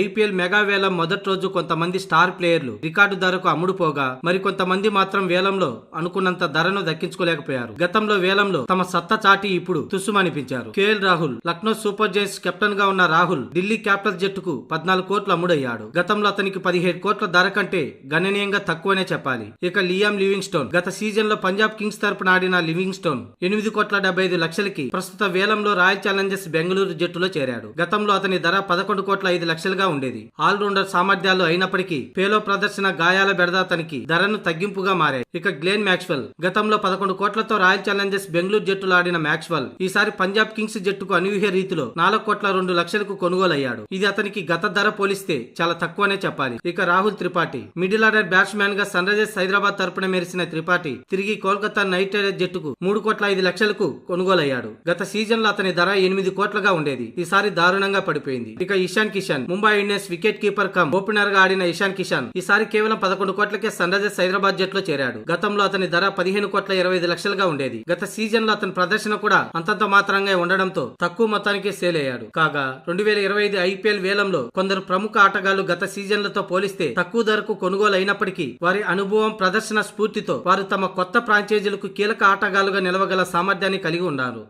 IPL mega వేలం మొదటి రోజు కొంతమంది స్టార్ ప్లేయర్లు రికార్డు ధరకు అమ్ముడుపోగా మరి కొంతమంది మాత్రం వేలంలో అనుకున్నంత ధరను దక్కించుకోలేకపోయారు. గతంలో వేలంలో తమ సత్తా చాటి ఇప్పుడు తుస్సుమనిపించారు KL Rahul Lucknow super giants కెప్టెన్గా ఉన్న రాహుల్ ఢిల్లీ క్యాపిటల్ జట్టుకు పద్నాలుగు కోట్లు అమ్ముడయ్యాడు. గతంలో అతనికి పదిహేడు కోట్ల ధర కంటే గణనీయంగా తక్కువనే చెప్పాలి. ఇక లియామ్ లివింగ్ స్టోన్ గత సీజన్లో పంజాబ్ కింగ్స్ తరపున ఆడిన లివింగ్ స్టోన్ ఎనిమిది కోట్ల డెబ్బై ఐదు లక్షలకి ప్రస్తుత వేలంలో రాయల్ ఛాలెంజర్స్ బెంగళూరు జట్టులో చేరాడు. గతంలో అతని ధర పదకొండు కోట్ల ఐదు లక్షలుగా ఉండేది. ఆల్రౌండర్ సామర్థ్యాలు అయినప్పటికీ పేలో ప్రదర్శన గాయాల బెడద అతనికి ధరను తగ్గింపుగా మారాయి. ఇక గ్లేన్ మ్యాక్స్వెల్ గతంలో పదకొండు కోట్లతో రాయల్ ఛాలెంజర్స్ బెంగళూరు జట్టులో ఆడిన మ్యాక్స్వెల్ ఈసారి పంజాబ్ కింగ్స్ జట్టుకు అనూహ్య రీతిలో నాలుగు కోట్ల రెండు లక్షలకు కొనుగోలయ్యాడు. ఇది అతనికి గత ధర పోలిస్తే చాలా తక్కువనే చెప్పాలి. ఇక రాహుల్ త్రిపాఠి మిడిల్ ఆర్డర్ బ్యాట్స్మెన్గా సన్ రైజర్స్ హైదరాబాద్ తరపున మెరిసిన త్రిపాఠి తిరిగి కోల్కతా నైట్ రైడర్స్ జట్టుకు మూడు కోట్ల ఐదు లక్షలకు కొనుగోలయ్యాడు. గత సీజన్లో అతని ధర ఎనిమిది కోట్లుగా ఉండేది. ఈసారి దారుణంగా పడిపోయింది. ఇక Ishan Kishan Mumbai Indians wicket keeper cum ఓపెనర్గా ఆడిన ఇషాన్ కిషన్ ఈసారి కేవలం పదకొండు కోట్లకే సన్ రైజర్స్ హైదరాబాద్ జట్లో చేరాడు. గతంలో అతని ధర పదిహేను కోట్ల ఇరవై ఐదు లక్షలుగా ఉండేది. గత సీజన్లో అతని ప్రదర్శన కూడా అంతంత మాత్రంగా ఉండడంతో తక్కువ మొత్తానికి సేల్ అయ్యాడు. కాగా రెండు వేల ఇరవై ఐదు ఐపీఎల్ వేలంలో కొందరు ప్రముఖ ఆటగాళ్ళు గత సీజన్లతో పోలిస్తే తక్కువ ధరకు కొనుగోలు అయినప్పటికీ వారి అనుభవం ప్రదర్శన స్ఫూర్తితో వారు తమ కొత్త ఫ్రాంచైజీలకు కీలక ఆటగాళ్ళుగా నిలవగల సామర్థ్యాన్ని కలిగి ఉన్నారు.